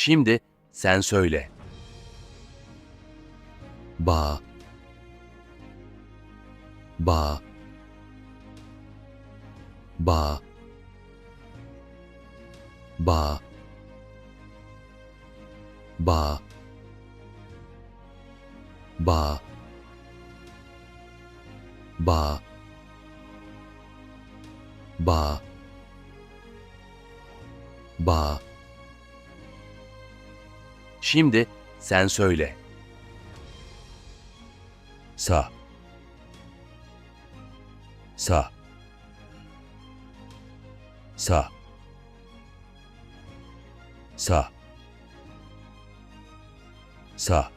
Şimdi sen söyle. ba. Ba. Ba. Ba. Ba. Ba. Ba. Ba. Ba Şimdi sen söyle. sa. Sa. Sa. Sa. Sa.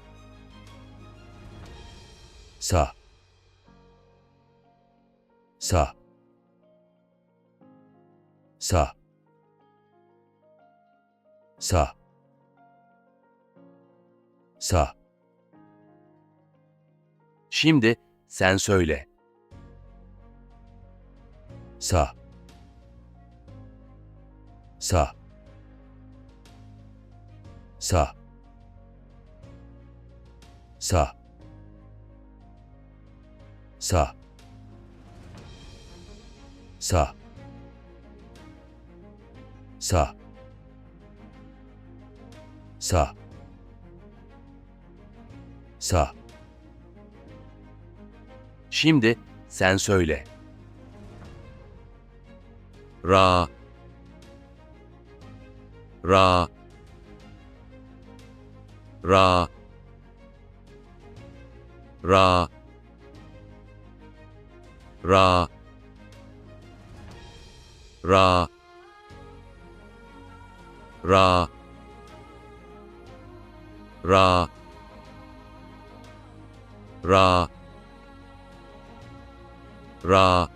Sa. Sa. Sa. Sa sa Şimdi sen söyle. sa sa sa sa sa sa sa sa sa Şimdi sen söyle. ra. Ra. Ra. Ra. Ra. Ra. Ra. Ra ra. Ra.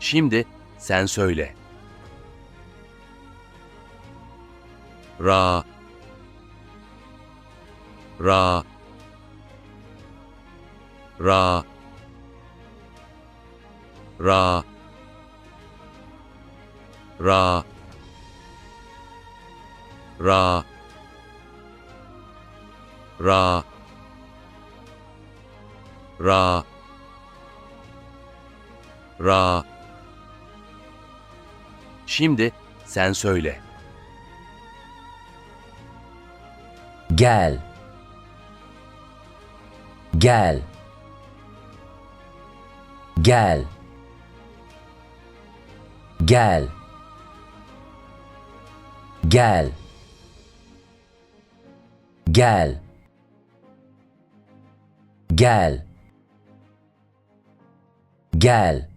Şimdi sen söyle. ra. Ra. Ra. Ra. Ra. Ra. Ra ra ra Şimdi sen söyle. Gel. Gel. Gel. Gel. Gel. Gel. Gel. Gel.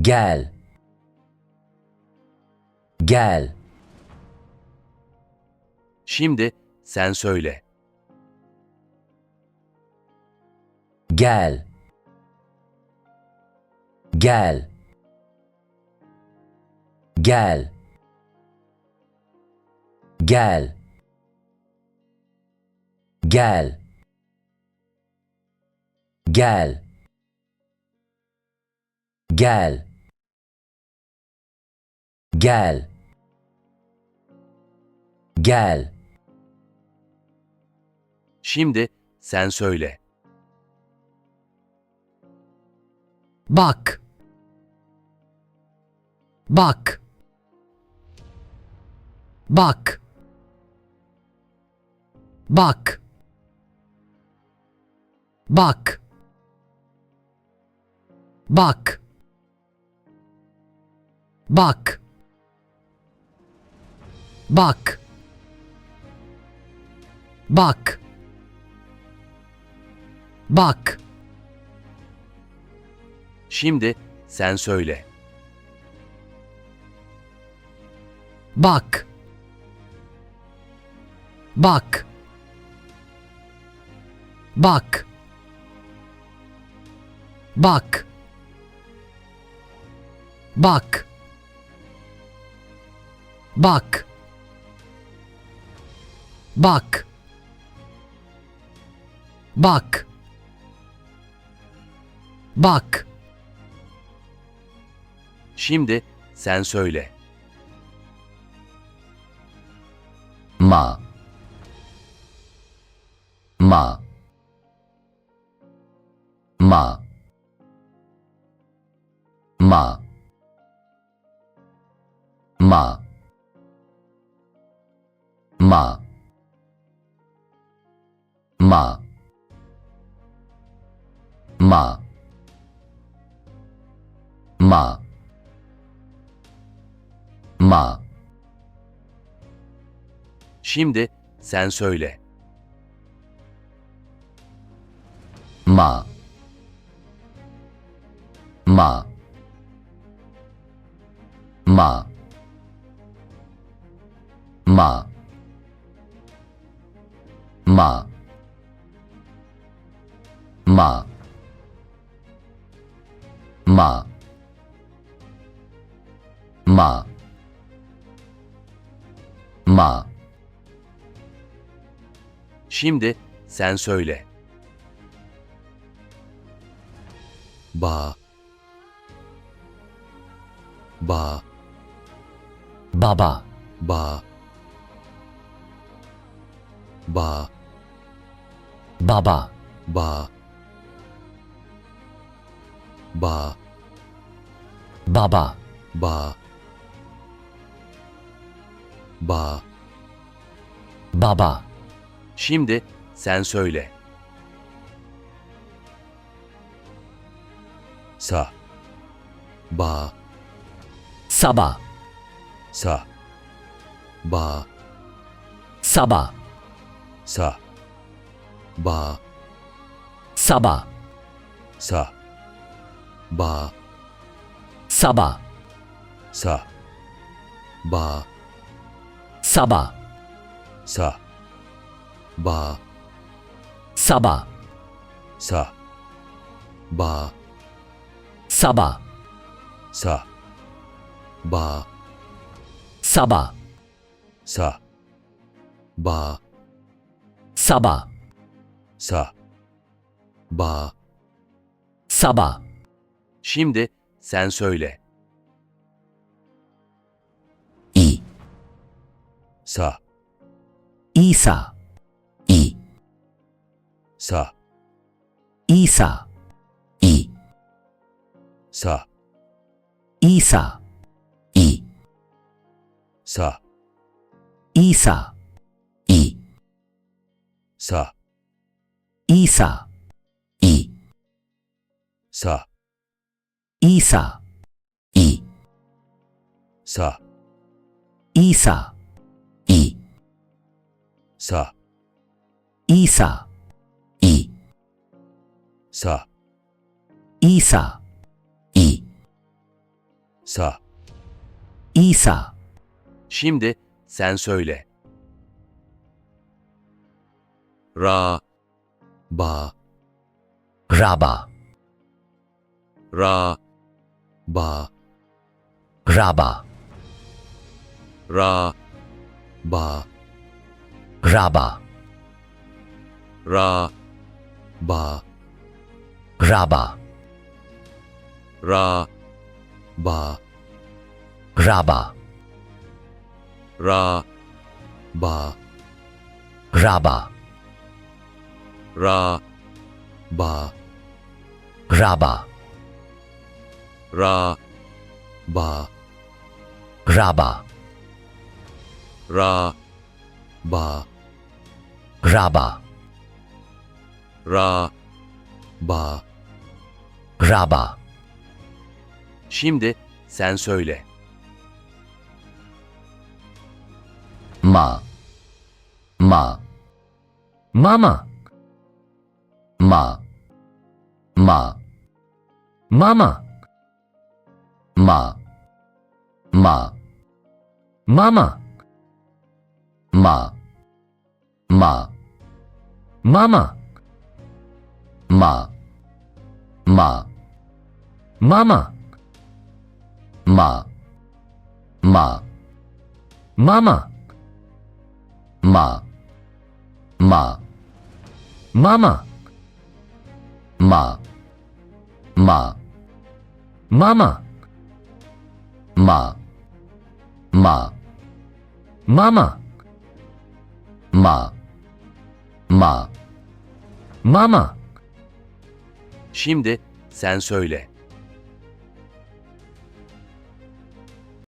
Gel. Gel. Şimdi sen söyle. Gel. Gel. Gel. Gel. Gel. Gel. Gel. Gel. Gel. Şimdi sen söyle. Bak. Bak. Bak. Bak. Bak. Bak. Bak. Bak. Bak. Bak. Şimdi sen söyle. bak, bak, bak, bak, bak, bak, bak, bak, bak. Şimdi sen söyle. ma. Ma. Ma. Ma. Ma ma. Ma. Ma. Ma. Ma. Şimdi sen söyle. ma. Ma. Ma. Ma ma. Ma. Ma. Ma. Ma. Şimdi sen söyle. ba. Ba. Baba, ba. Ba baba, ba. Ba. Baba, ba. Ba. Baba, Şimdi sen söyle. sa. Ba. Sabah, sa. Ba. Sabah, sa ba. Sabah, sa. Ba. Sabah, sa. Ba. Sabah, sa. Ba. Sabah, sa. Ba. Sabah, sa. Ba. Sabah, sa. Ba. Sabah, sa. Ba. Sabah, Şimdi sen söyle. i. Sa. İsa, i. Sa. İsa, i. Sa. İsa, i. Sa. İsa, i. Sa İsa, i. Sa. İsa, i. Sa. İsa, i. Sa. İsa, i. Sa. İsa, i. Sa. İsa, Şimdi sen söyle. ra বা রাবা। রা বা রাবা। রা বা রাবা। রা বা রাবা। রা বা রাবা। রা বা রাবা। Ra ba. Raba, ra ba. Raba, ra ba. Raba, ra ba. Raba, Şimdi sen söyle. ma. Ma. Mama, মা। মা। মামা। মা। মা। মামা। মা। মা। মামা। মা। মা। মামা। মা। মা। মামা। মা। মা। মামা। Ma. Ma. Mama. Ma. Ma. Mama. Ma. Ma. Mama. Şimdi sen söyle.